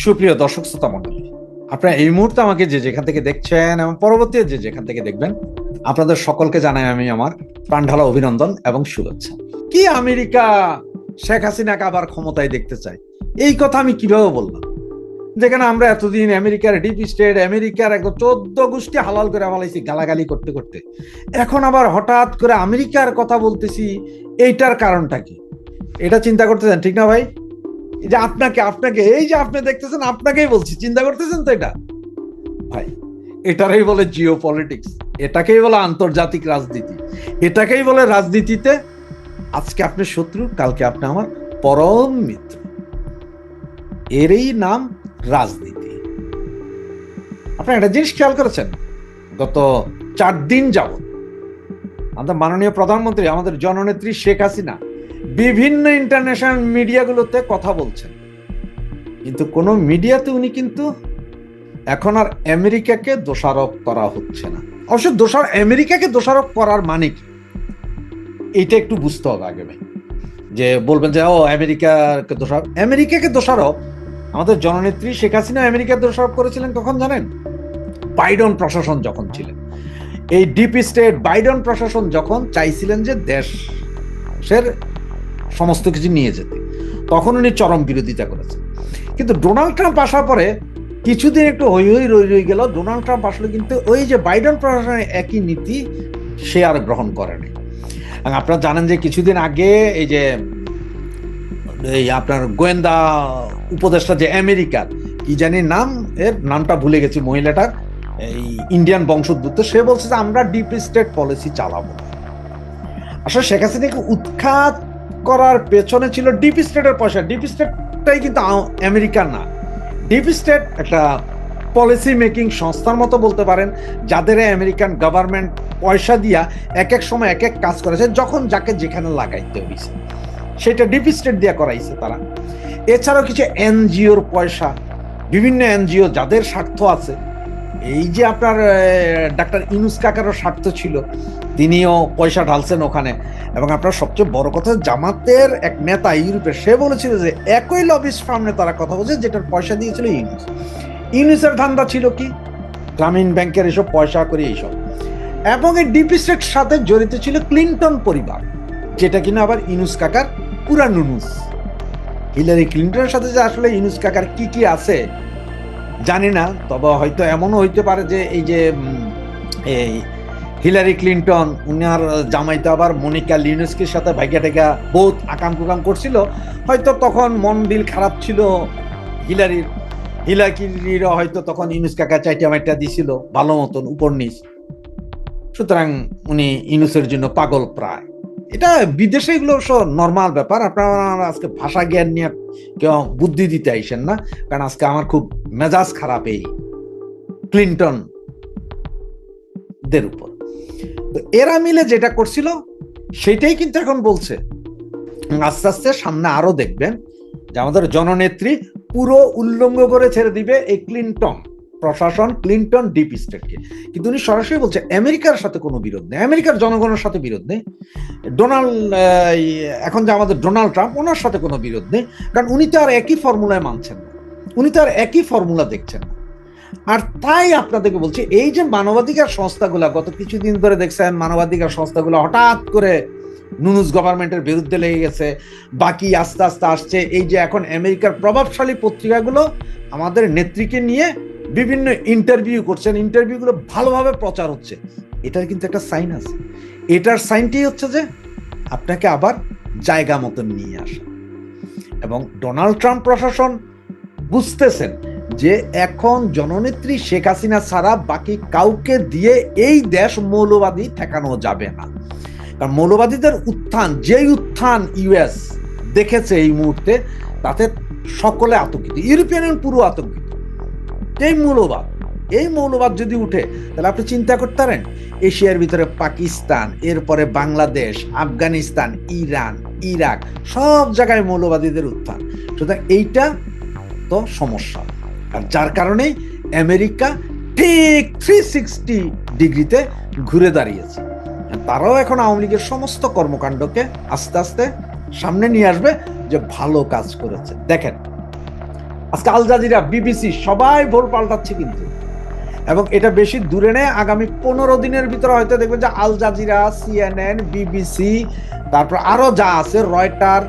সুপ্রিয় দর্শক শ্রোতা মন্ডলী আপনারা এই মুহূর্তে আমাকে যে যেখান থেকে দেখছেন এবং পরবর্তী যে যেখান থেকে দেখবেন, আপনাদের সকলকে জানাই আমি আমার প্রাণঢালা অভিনন্দন এবং শুভেচ্ছা। কি আমেরিকা শেখ হাসিনাকে আবার ক্ষমতায় দেখতে চাই এই কথা আমি কীভাবে বললাম? যেখানে আমরা এতদিন আমেরিকার ডিপ স্টেট, আমেরিকার একদম চোদ্দ গোষ্ঠী হালাল করে ফেলাইছি, গালাগালি করতে করতে। এখন আবার হঠাৎ করে আমেরিকার কথা বলতেছি, এইটার কারণটা কি? এটা চিন্তা করতেছেন, ঠিক না ভাই? যে আপনাকে আপনাকে, এই যে আপনি দেখতেছেন, আপনাকেই বলছি, চিন্তা করতেছেন তো এটা? ভাই এটারই বলে জিও পলিটিক্স এটাকেই বলে আন্তর্জাতিক রাজনীতি, এটাকেই বলে রাজনীতিতে আজকে আপনি শত্রু, কালকে আপনি আমার পরম মিত্র। এরই নাম রাজনীতি। আপনি একটা জিনিস খেয়াল করেছেন? গত চার দিন যাবত আমাদের মাননীয় প্রধানমন্ত্রী, আমাদের জননেত্রী শেখ হাসিনা বিভিন্ন ইন্টারন্যাশনাল মিডিয়াগুলোতে কথা বলছেন। কিন্তু কোন মিডিয়াতে উনি কিন্তু এখন আর আমেরিকাকে দোষারোপ করা হচ্ছে না। অবশ্য দোষার আমেরিকাকে দোষারোপ করার মানে কি? এইটা একটু বুঝতে হবে আগে ভাই। যে বলবেন যে, ও, আমেরিকাকে দোষারোপ আমেরিকাকে দোষারোপ? আমাদের জননেত্রী শেখ হাসিনা আমেরিকার দোষারোপ করেছিলেন কখন জানেন? বাইডন প্রশাসন যখন ছিলেন। এই ডিপ স্টেট বাইডন প্রশাসন যখন চাইছিলেন যে দেশের সমস্ত কিছু নিয়ে যেতে। তখন উনি চরম বিরোধিতা করেছেন। কিন্তু ডোনাল্ড ট্রাম্প আসার পরে কিছুদিন একটু হই হই রই রই গেল। ডোনাল্ড ট্রাম্প আসলে কিন্তু ওই যে বাইডেন প্রশাসনের একই নীতি সে আর গ্রহণ করেনি আপনারা জানেন যে কিছুদিন আগে এই যে এই আপনার গোয়েন্দা উপদেষ্টা যে আমেরিকার, কি জানি নাম, এর নামটা ভুলে গেছি মহিলাটার, এই ইন্ডিয়ান বংশোদ্ভূত, সে বলছে যে আমরা ডিপ স্টেট পলিসি চালাবো। আসলে শেখ হাসিনাকে উৎখাত করার পেছনে ছিল ডিপ স্টেটের পয়সা। ডিপ স্টেটটাই কিন্তু আ- আমেরিকার না। ডিপ স্টেট একটা পলিসি মেকিং সংস্থার মতো বলতে পারেন, যাদের আমেরিকান গভর্নমেন্ট পয়সা দিয়া এক এক সময় এক এক কাজ করেছে, যখন যাকে যেখানে লাগাইতে হয়েছে সেটা ডিপ স্টেট দিয়া করাইছে তারা। এছাড়াও কিছু এনজিওর পয়সা, বিভিন্ন এনজিও যাদের স্বার্থ আছে, এই যে আপনার ডাক্তার ইনুস কাকারও স্বার্থ ছিল তিনিও পয়সা ঢালছেন ওখানে। এবং আপনার সবচেয়ে বড় কথা, জামাতের এক নেতা ইউরোপের সে বলেছিল যে একই লবিস ফার্মে তারা কথা বলছে, যেটার পয়সা দিয়েছিল ইউনুস। ইউনুসের ধান্দা ছিল কি? গ্রামীণ ব্যাংকের এসব পয়সা করে এইসব। এবং এই ডিপি স্টেট সাথে জড়িত ছিল ক্লিন্টন পরিবার, যেটা কিনা আবার ইনুস কাকার পুরা নুনুস হিলারি ক্লিন্টনের সাথে যে আসলে ইনুস কাকার কি কি আছে, জানি না, তবে হয়তো এমনও হইতে পারে যে এই যে এই হিলারি ক্লিন্টন উনার জামাইতে আবার মনিকা লিনুস্কির সাথে ভাগ্যা টেকা বহুত আকাম কুকাম করছিল। হয়তো তখন মন দিল খারাপ ছিল হিলারির। হিলারির হয়তো তখন ইনুস কাকা চাইটা মাইটা দিছিল, ভালো মতন, উপর নিচ। সুতরাং উনি ইনুসের জন্য পাগল প্রায়। এটা বিদেশে এগুলো নর্মাল ব্যাপার, আপনারা আজকে ভাষা জ্ঞান নিয়ে কেউ বুদ্ধি দিতে আইসেন না, কারণ আজকে আমার খুব মেজাজ খারাপ এই ক্লিন্টন দের উপর। এরা মিলে যেটা করছিল, সেটাই কিন্তু এখন বলছে। আস্তে আস্তে সামনে আরও দেখবেন যে আমাদের জননেত্রী পুরো উল্লঙ্ঘ করে ছেড়ে দিবে এই ক্লিন্টন, প্রশাসন ক্লিন্টন ডিপ স্টেটকে। কিন্তু উনি সরাসরি বলছে, আমেরিকার সাথে কোনো বিরোধ নেই, আমেরিকার জনগণের সাথে বিরোধ নেই। ডোনাল্ড এখন যে আমাদের ডোনাল্ড ট্রাম্প, ওনার সাথে কোনো বিরোধ নেই। কারণ উনি তো আর একই ফর্মুলায় মানছেন না। উনি তো আর একই ফর্মুলা দেখছেন না। আর তাই আপনাদেরকে বলছি, এই যে মানবাধিকার সংস্থাগুলা, গত কিছুদিন ধরে দেখছেন মানবাধিকার সংস্থাগুলো হঠাৎ করে নুনুস গভর্নমেন্টের বিরুদ্ধে লেগে গেছে, বাকি আস্তে আস্তে আসছে। এই যে এখন আমেরিকার প্রভাবশালী পত্রিকাগুলো আমাদের নেত্রীকে নিয়ে বিভিন্ন ইন্টারভিউ করছেন। ইন্টারভিউগুলো ভালোভাবে প্রচার হচ্ছে। এটার কিন্তু একটা সাইন আছে। এটার সাইনটি হচ্ছে যে, আপনাকে আবার জায়গা মতন নিয়ে আসা। এবং ডোনাল্ড ট্রাম্প প্রশাসন বুঝতেছেন যে এখন জননেত্রী শেখ হাসিনা ছাড়া বাকি কাউকে দিয়ে এই দেশ মৌলবাদী ঠেকানো যাবে না। কারণ মৌলবাদীদের উত্থান, যেই উত্থান ইউএস দেখেছে এই মুহূর্তে, তাতে সকলে আতঙ্কিত। ইউরোপিয়ান পুরো আতঙ্কিত। এই মৌলবাদ এই মৌলবাদ যদি উঠে, তাহলে আপনি চিন্তা করতে পারেন, এশিয়ার ভিতরে পাকিস্তান, এরপরে বাংলাদেশ, আফগানিস্তান, ইরান, ইরাক, সব জায়গায় মৌলবাদীদের উত্থান। সুতরাং এইটা তো সমস্যা। আর যার কারণেই আমেরিকা ঠিক থ্রি সিক্সটি ডিগ্রিতে ঘুরে দাঁড়িয়েছে। তারাও এখন আওয়ামী লীগের সমস্ত কর্মকাণ্ডকে আস্তে আস্তে সামনে নিয়ে আসবে যে ভালো কাজ করেছে। দেখেন, আজকে আল জাজিরা, বিবিসি সবাই ভোল পাল্টাচ্ছে কিন্তু। এবং এটা বেশি দূরে নেই আগামী পনেরো দিনের ভিতরে হয়তো দেখবেন যে আল জাজিরা সিএনএন বিবিসি তারপর আরও যা আছে, রয়টার,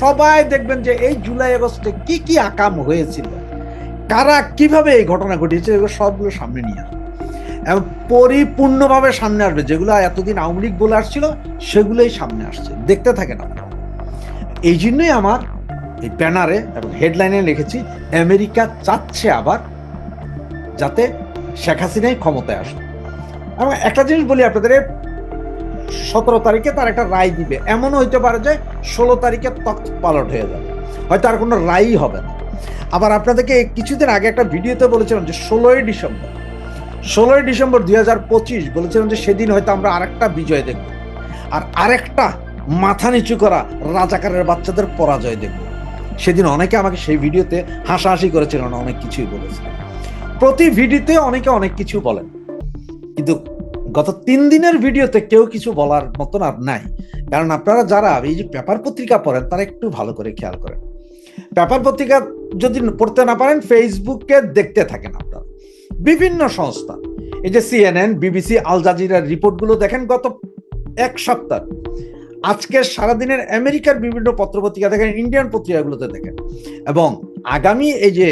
সবাই দেখবেন যে এই জুলাই আগস্টে কি কি আকাম হয়েছিল। কারা কীভাবে এই ঘটনা ঘটিয়েছে, এগুলো সবগুলো সামনে নিয়ে আসবে। এবং পরিপূর্ণভাবে সামনে আসবে, যেগুলো এতদিন আওয়ামী লীগ বলে আসছিল, সেগুলোই সামনে আসছে। দেখতে থাকেন আপনারা। এই জন্যই আমার এই ব্যানারে এবং হেডলাইনে লিখেছি, আমেরিকা চাচ্ছে আবার যাতে শেখ হাসিনাই ক্ষমতায় আসে এবং একটা জিনিস বলি আপনাদের সতেরো তারিখে তার একটা রায় দিবে। এমনও হইতে পারে যে ষোলো তারিখে তখ্ত পালট হয়ে যাবে। হয়তো আর কোনো রায়ই হবে না। আবার আপনাদেরকে কিছুদিন আগে একটা ভিডিওতে বলেছিলাম যে ষোলোই ডিসেম্বর ষোলোই ডিসেম্বর দুই হাজার পঁচিশ বলেছিলাম যে সেদিন হয়তো আমরা আরেকটা বিজয় দেখব। আর আরেকটা মাথা নিচু করা রাজাকারের বাচ্চাদের পরাজয় দেখব। সেদিন অনেকে আমাকে সেই ভিডিওতে হাসাহাসি করেছিল না, অনেক কিছুই বলেছে। প্রতি ভিডিওতে অনেকে অনেক কিছু বলেন। কিন্তু গত তিন দিনের ভিডিওতে কেউ কিছু বলার মতন আর নাই। কারণ আপনারা যারা এই যে পেপার পত্রিকা পড়েন, তারা একটু ভালো করে খেয়াল করেন। পেপার পত্রিকা যদি পড়তে না পারেন ফেসবুকে দেখতে থাকেন আপনারা। বিভিন্ন সংস্থা, এই যে সিএনএন বিবিসি আল জাজিরার রিপোর্টগুলো দেখেন গত এক সপ্তাহ। আজকে সারাদিনের আমেরিকার বিভিন্ন পত্রপত্রিকা দেখেন ইন্ডিয়ান পত্রিকাগুলোতে দেখেন। এবং আগামী এই যে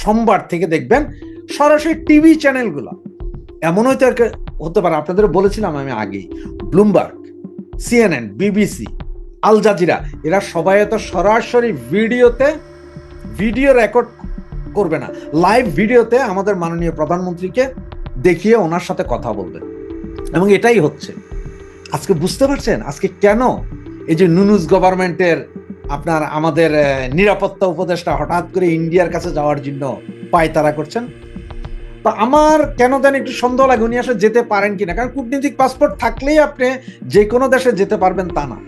সোমবার থেকে দেখবেন, সরাসরি টিভি চ্যানেলগুলো এমন হয়তো হতে পারে আপনাদের বলেছিলাম আমি আগেই। Bloomberg CNN BBC Al Jazeera, এরা সবাই তো সরাসরি ভিডিওতে, ভিডিও রেকর্ড করবে না। লাইভ ভিডিওতে আমাদের মাননীয় প্রধানমন্ত্রীকে দেখিয়ে ওনার সাথে কথা বলবে। এবং এটাই হচ্ছে। আজকে বুঝতে পারছেন? আজকে কেন এই যে নুনুজ গভর্নমেন্টের আপনার আমাদের নিরাপত্তা উপদেষ্টা হঠাৎ করে ইন্ডিয়ার কাছে যাওয়ার জন্য পায়তারা করছেন? তা আমার কেন জানি একটু সন্দেহ লাগে, উনি আসলে যেতে পারেন কিনা? কারণ কূটনীতিক পাসপোর্ট থাকলেই আপনি যে কোনো দেশে যেতে পারবেন তা না।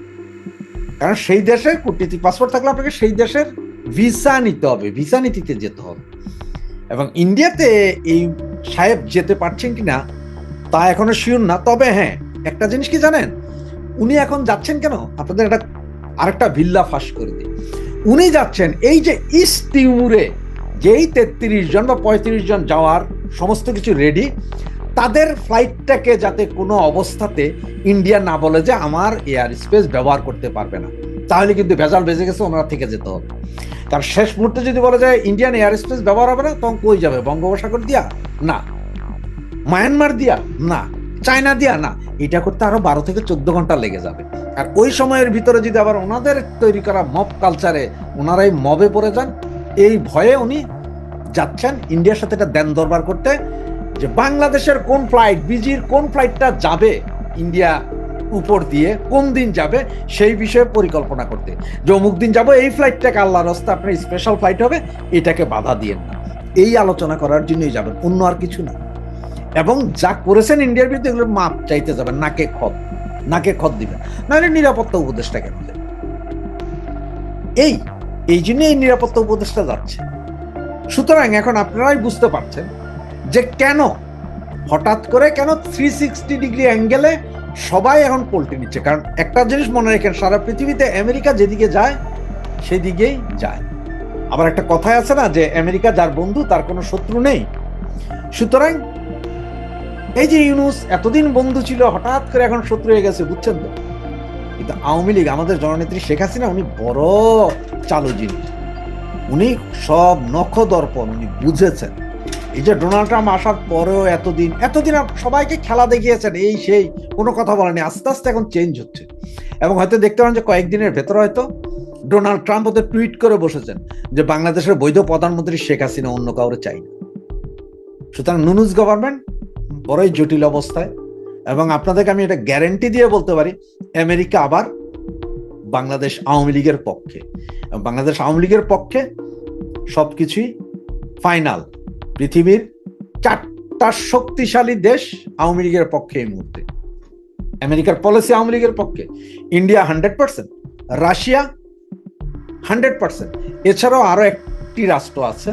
কারণ সেই দেশে কূটনীতিক পাসপোর্ট থাকলে আপনাকে সেই দেশের ভিসা নিতে হবে ভিসা নীতিতে যেতে হবে। এবং ইন্ডিয়াতে এই সাহেব যেতে পারছেন কি না তা এখনও শিওর না। তবে হ্যাঁ একটা জিনিস কি জানেন? উনি এখন যাচ্ছেন কেন? আপনাদের একটা, আরেকটা ভিল্লা ফাঁস করে দিই। উনি যাচ্ছেন এই যে ইস্ট তিমুরে, যেই তেত্রিশ জন বা পঁয়ত্রিশ জন যাওয়ার সমস্ত কিছু রেডি তাদের ফ্লাইটটাকে যাতে কোনো অবস্থাতে ইন্ডিয়া না বলে যে আমার এয়ার স্পেস ব্যবহার করতে পারবে না। তাহলে কিন্তু ভেজাল বেজে গেছে, ওনারা থেকে যেতে হবে। তার শেষ মুহূর্তে যদি বলা যায় ইন্ডিয়ান এয়ার স্পেস ব্যবহার হবে না, তখন কই যাবে? বঙ্গোপসাগর দিয়া? না। মায়ানমার দিয়া? না। চায়না দিয়া? না। এটা করতে আরও বারো থেকে চোদ্দ ঘণ্টা লেগে যাবে। আর ওই সময়ের ভিতরে যদি আবার ওনাদের তৈরি করা মব কালচারে ওনারাই মবে পড়ে যান, এই ভয়ে উনি যাচ্ছেন ইন্ডিয়ার সাথে একটা দেন দরবার করতে। যে বাংলাদেশের কোন ফ্লাইট বিজির কোন ফ্লাইটটা যাবে ইন্ডিয়া উপর দিয়ে, কোন দিন যাবে, সেই বিষয়ে পরিকল্পনা করতে। যে অমুক দিন যাব, এই ফ্লাইটটাকে আল্লাহর রাস্তা আপনার স্পেশাল ফ্লাইট হবে, এটাকে বাধা দিয়েন না। এই আলোচনা করার জন্যই যাবেন, অন্য আর কিছু না। এবং যা করেছেন ইন্ডিয়ার বিরুদ্ধে এগুলোর মাপ চাইতে যাবেন, নাকে খত নাকে খত দিবেন। নাহলে নিরাপত্তা উপদেষ্টা কেন? এই এই জন্য এই নিরাপত্তা উপদেষ্টা যাচ্ছে। সুতরাং এখন আপনারাই বুঝতে পারছেন যে কেন? হঠাৎ করে কেন থ্রি সিক্সটি ডিগ্রি অ্যাঙ্গেলে সবাই এখন পল্টে নিচ্ছে? কারণ একটা জিনিস মনে রাখেন, সারা পৃথিবীতে আমেরিকা যেদিকে যায়, সেদিকেই যায়। আবার একটা কথাই আছে না, যে আমেরিকা যার বন্ধু, তার কোনো শত্রু নেই। সুতরাং এই যে ইউনুস এতদিন বন্ধু ছিল, হঠাৎ করে এখন শত্রু হয়ে গেছে, বুঝছেন তো? কিন্তু আওয়ামী লীগ, আমাদের জননেত্রী শেখ হাসিনা, উনি বড় চালু জিনিস। উনি সব নখ দর্পণ উনি বুঝেছেন। এই যে ডোনাল্ড ট্রাম্প আসার পরেও এতদিন এতদিন সবাইকে খেলা দেখিয়েছেন, এই সেই, কোনো কথা বলেনি আস্তে আস্তে এখন চেঞ্জ হচ্ছে। এবং হয়তো দেখতে পারেন যে কয়েকদিনের ভেতরে হয়তো ডোনাল্ড ট্রাম্প হয়তো টুইট করে বসেছেন যে বাংলাদেশের বৈধ প্রধানমন্ত্রী শেখ হাসিনা অন্য কাউরে চাই না। সুতরাং নুনুজ গভর্নমেন্ট, বড়ই জটিল অবস্থায়। এবং আপনাদেরকে আমি এটা গ্যারেন্টি দিয়ে বলতে পারি, আমেরিকা আবার বাংলাদেশ আওয়ামী লীগের পক্ষে। বাংলাদেশ আওয়ামী লীগের পক্ষে সবকিছুই ফাইনাল পৃথিবীর চারটা শক্তিশালী দেশ আওয়ামী লীগের পক্ষে এই মুহূর্তে। আমেরিকার পলিসি আওয়ামী লীগের পক্ষে। India hundred percent Russia hundred percent এছাড়াও আরও একটি রাষ্ট্র আছে,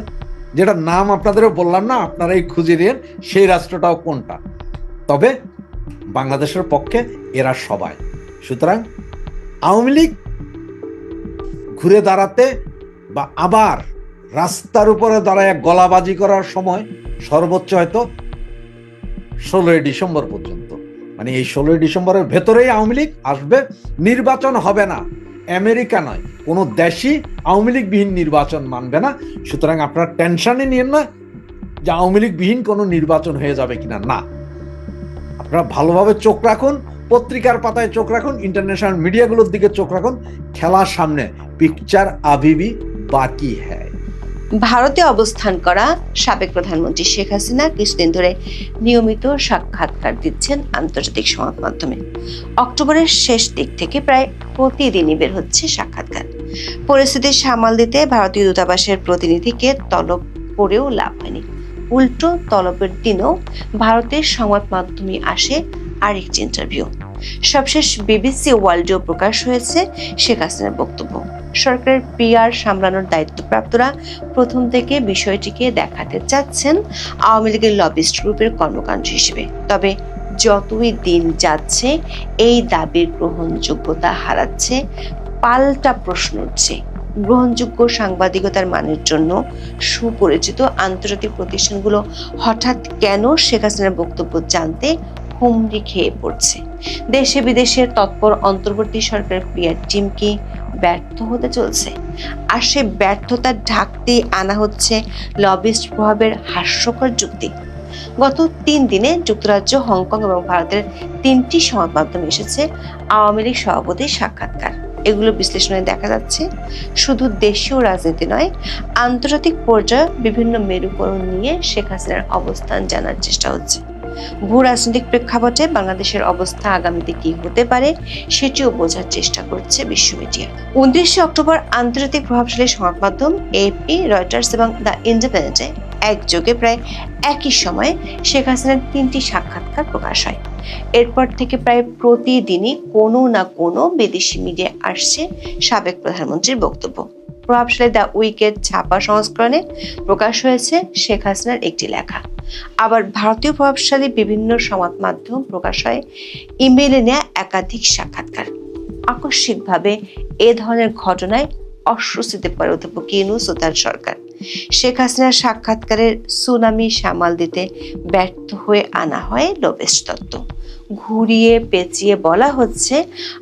যেটার নাম আপনাদেরও বললাম না, আপনারাই খুঁজে নিন, সেই রাষ্ট্রটাও কোনটা। তবে বাংলাদেশের পক্ষে এরা সবাই। সুতরাং আওয়ামী লীগ ঘুরে দাঁড়াতে বা আবার রাস্তার উপরে দাঁড়ায় গলাবাজি করার সময় সর্বোচ্চ হয়তো ষোলোই ডিসেম্বর পর্যন্ত। মানে এই ষোলোই ডিসেম্বরের ভেতরেই আওয়ামী লীগ আসবে, নির্বাচন হবে না। আমেরিকা নয়, কোনো দেশই আওয়ামী লীগবিহীন নির্বাচন মানবে না। সুতরাং আপনার টেনশনে নিয়েন না যে আওয়ামী লীগবিহীন কোনো নির্বাচন হয়ে যাবে কিনা, না। আপনারা ভালোভাবে চোখ রাখুন, পত্রিকার পাতায় চোখ রাখুন ইন্টারন্যাশনাল মিডিয়াগুলোর দিকে চোখ রাখুন, খেলার সামনে পিকচার আবিবি বাকি হ্যায়। ভারতে অবস্থান করা সাবেক প্রধানমন্ত্রী শেখ হাসিনা কিছুদিন ধরে নিয়মিত সাক্ষাৎকার দিচ্ছেন আন্তর্জাতিক সংবাদ মাধ্যমে। অক্টোবরের শেষ দিক থেকে প্রায় প্রতিদিনই বের হচ্ছে সাক্ষাৎকার। পরিস্থিতি সামাল দিতে ভারতীয় দূতাবাসের প্রতিনিধিকে তলব করেও লাভ হয়নি। উল্টো তলবের দিনও ভারতের সংবাদ মাধ্যমে আসে আরেকটি ইন্টারভিউ। সবশেষ বিবিসি ওয়ার্ল্ডেও প্রকাশ হয়েছে শেখ হাসিনার বক্তব্য। সরকারের পিআর সামলানোর দায়িত্বপ্রাপ্তরা প্রথম থেকে বিষয়টিকে দেখাতে চাচ্ছেন আওয়ামী লীগের লবিস্ট গ্রুপের কর্মকাণ্ড হিসেবে। তবে যতই দিন যাচ্ছে, এই দাবির গ্রহণযোগ্যতা হারাচ্ছে, পাল্টা প্রশ্ন উঠছে। গ্রহণযোগ্য সাংবাদিকতার মানের জন্য সুপরিচিত আন্তর্জাতিক প্রতিষ্ঠানগুলো হঠাৎ কেন শেখ হাসিনার বক্তব্য জানতে হুমড়ি খেয়ে পড়ছে? দেশে বিদেশের তৎপর অন্তর্বর্তী সরকারের পিআর টিম কি ব্যর্থ হতে চলছে। আর সে ব্যর্থতা ঢাকতে আনা হচ্ছে লবিস্ট প্রভাবের হাস্যকর যুক্তি। গত তিন দিনে যুক্তরাজ্য, হংকং এবং ভারতের তিনটি সংবাদ এসেছে আওয়ামী লীগ সভাপতির সাক্ষাৎকার। এগুলো বিশ্লেষণে দেখা যাচ্ছে শুধু দেশীয় রাজনীতি নয়, আন্তর্জাতিক পর্যায়ে বিভিন্ন মেরুকরণ নিয়ে শেখ হাসিনার অবস্থান জানার চেষ্টা হচ্ছে। ভূ রাজনৈতিক প্রেক্ষাপটে বাংলাদেশের অবস্থা আগামীতে কি হতে পারে, সেটিও বোঝার চেষ্টা করছে বিশ্ব মিডিয়া উনত্রিশে অক্টোবর আন্তর্জাতিক প্রভাবশালী সংবাদ মাধ্যম এপি রয়টার্স এবং দ্য ইন্ডিপেন্ডেন্টে একযোগে প্রায় একই সময়ে শেখ হাসিনার তিনটি সাক্ষাৎকার প্রকাশ হয়। এরপর থেকে প্রায় প্রতিদিনই কোনো না কোনো বিদেশি মিডিয়া আসছে সাবেক প্রধানমন্ত্রীর বক্তব্য। প্রভাবশালী দ্য উইকেট ছাপা সংস্করণে প্রকাশ হয়েছে শেখ হাসিনার একটি লেখা। আবার ভারতীয় প্রভাবশালী বিভিন্ন সংবাদ মাধ্যম প্রকাশ হয় ইমেলে নেয়া একাধিক সাক্ষাৎকার। আকস্মিকভাবে এ ধরনের ঘটনায় অস্বস্তিতে পড়ে অধ্যাপক ইউনুস ও তার সরকার। শেখ হাসিনার সাক্ষাৎকারের সুনামি সামাল দিতে ব্যর্থ হয়ে আনা হয় লবেস্ট তত্ত্ব। ঘুরিয়ে পেঁচিয়ে বলা হচ্ছে,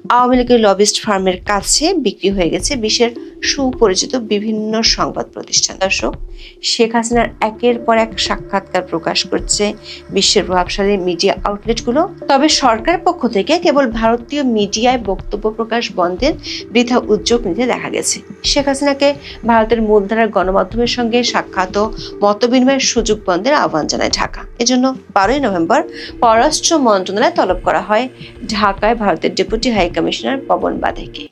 আওয়ামী লীগের লবিস্ট ফার্মের কাছে বিক্রি হয়ে গেছে বিশ্বের সুপরিচিত বিভিন্ন সংবাদ প্রতিষ্ঠান। দর্শক, শেখ হাসিনার একের পর এক সাক্ষাৎকার প্রকাশ করছে বিশ্বের প্রভাবশালী মিডিয়া আউটলেটগুলো তবে সরকারের পক্ষ থেকে কেবল ভারতীয় মিডিয়ায় বক্তব্য প্রকাশ বন্ধের বৃথা উদ্যোগ নিতে দেখা গেছে। শেখ হাসিনাকে ভারতের মূলধারার গণমাধ্যমের সঙ্গে সাক্ষাৎ ও মতবিনিময়ের সুযোগ বন্ধের আহ্বান জানায় ঢাকা। এজন্য বারোই নভেম্বর পররাষ্ট্র মন্ত্রণালয় তলব করা হয় ঢাকায় ভারতের ডেপুটি হাই কমিশনার পবন বাধেকে।